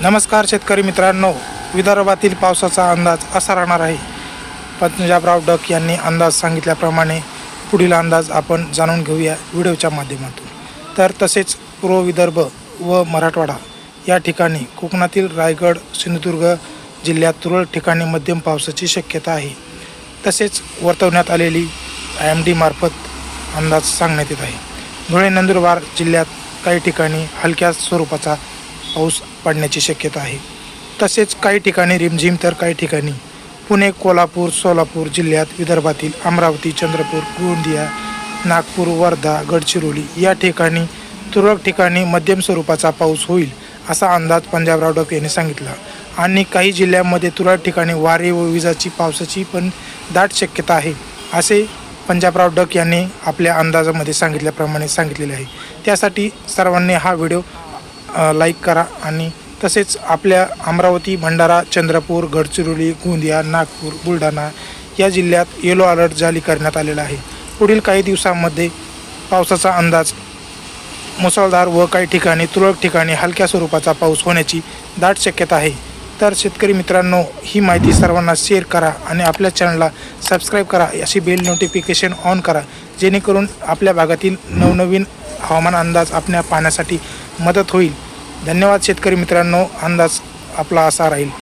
नमस्कार शेतकरी मित्रांनो विदर्भातील पावसाचा अंदाज असा राहणार आहे. पंजाबराव डक यांनी अंदाज सांगितल्याप्रमाणे पुढील अंदाज आपण जाणून घेऊया व्हिडिओच्या माध्यमातून. तर तसेच पूर्व विदर्भ व मराठवाडा या ठिकाणी कोकणातील रायगड सिंधुदुर्ग जिल्ह्यात तुरळक ठिकाणी मध्यम पावसाची शक्यता आहे. तसेच वर्तवण्यात आलेली आय एम डीमार्फत अंदाज सांगण्यात येत आहे. धुळे नंदुरबार जिल्ह्यात काही ठिकाणी हलक्या स्वरूपाचा पाऊस पडण्याची शक्यता आहे. तसेच काही ठिकाणी रिमझिम तर काही ठिकाणी पुणे कोल्हापूर सोलापूर जिल्ह्यात विदर्भातील अमरावती चंद्रपूर गोंदिया नागपूर वर्धा गडचिरोली या ठिकाणी तुरळक ठिकाणी मध्यम स्वरूपाचा पाऊस होईल असा अंदाज पंजाबराव डक यांनी सांगितला. आणि काही जिल्ह्यांमध्ये तुरळक ठिकाणी वारे व विजाची पावसाची पण दाट शक्यता आहे असे पंजाबराव डक यांनी आपल्या अंदाजामध्ये सांगितल्याप्रमाणे सांगितलेले आहे. त्यासाठी सर्वांनी हा व्हिडिओ लाईक करा आणि तसेच आपल्या अमरावती भंडारा चंद्रपूर गडचिरोली गोंदिया नागपूर बुलढाणा या जिल्ह्यात येलो अलर्ट जारी करण्यात आलेला आहे. पुढील काही दिवसांमध्ये पावसाचा अंदाज मुसळधार व काही ठिकाणी तुरळक ठिकाणी हलक्या स्वरूपाचा पाऊस होण्याची दाट शक्यता आहे. तर शेतकरी मित्रांनो ही माहिती सर्वांना शेअर करा आणि आपल्या चॅनलला सबस्क्राईब करा. अशी बेल नोटिफिकेशन ऑन करा. जेणेकरून आपल्या भागातील नवनवीन हवामान अंदाज आपल्या पाहण्यासाठी मदत होईल. धन्यवाद शेतकरी मित्रांनो. अंदाज आपला असा राहील.